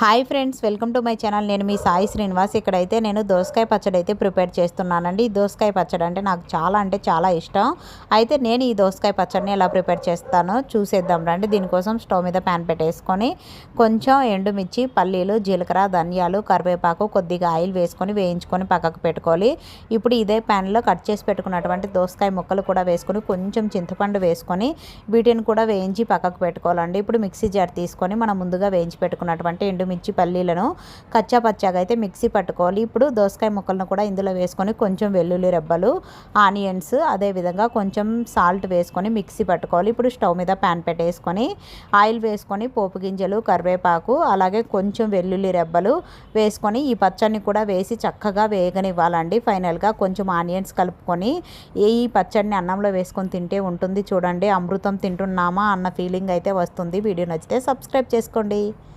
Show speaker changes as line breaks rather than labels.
Hi friends welcome to my channel. నేను మీ సాయి శ్రీనివాస్. ఇక్కడైతే నేను దోసకాయ పచ్చడి అయితే ప్రిపేర్ చేస్తున్నానండి. ఈ దోసకాయ పచ్చడి అంటే నాకు చాలా అంటే చాలా ఇష్టం. అయితే నేను ఈ దోసకాయ పచ్చడిని ఎలా ప్రిపేర్ చేస్తానో చూసేద్దాం రండి. దీనికోసం స్టవ్ మీద ప్యాన్ పెట్టేసుకొని కొంచెం ఎండుమిర్చి పల్లీలు జీలకర్ర ధనియాలు కరివేపాకు కొద్దిగా ఆయిల్ వేసుకొని వేయించుకొని పక్కకు పెట్టుకోవాలి. ఇప్పుడు ఇదే ప్యాన్లో కట్ చేసి పెట్టుకున్నటువంటి దోసకాయ ముక్కలు కూడా వేసుకొని కొంచెం చింతపండు వేసుకొని వీటిని కూడా వేయించి పక్కకు పెట్టుకోవాలండి. ఇప్పుడు మిక్సీ జార్ తీసుకొని మనం ముందుగా వేయించి పెట్టుకున్నటువంటి ఎండు మిర్చి పల్లీలను కచ్చా పచ్చాగా అయితే మిక్సీ పట్టుకోవాలి. ఇప్పుడు దోసకాయ ముక్కలను కూడా ఇందులో వేసుకొని కొంచెం వెల్లుల్లి రెబ్బలు ఆనియన్స్ అదేవిధంగా కొంచెం సాల్ట్ వేసుకొని మిక్సీ పట్టుకోవాలి. ఇప్పుడు స్టవ్ మీద ప్యాన్ పెట్టేసుకొని ఆయిల్ వేసుకొని పోపు గింజలు కరివేపాకు అలాగే కొంచెం వెల్లుల్లి రెబ్బలు వేసుకొని ఈ పచ్చడిని కూడా వేసి చక్కగా వేగనివ్వాలండి. ఫైనల్గా కొంచెం ఆనియన్స్ కలుపుకొని ఈ పచ్చడిని అన్నంలో వేసుకొని తింటే ఉంటుంది. చూడండి అమృతం తింటున్నామా అన్న ఫీలింగ్ అయితే వస్తుంది. వీడియో నచ్చితే సబ్స్క్రైబ్ చేసుకోండి.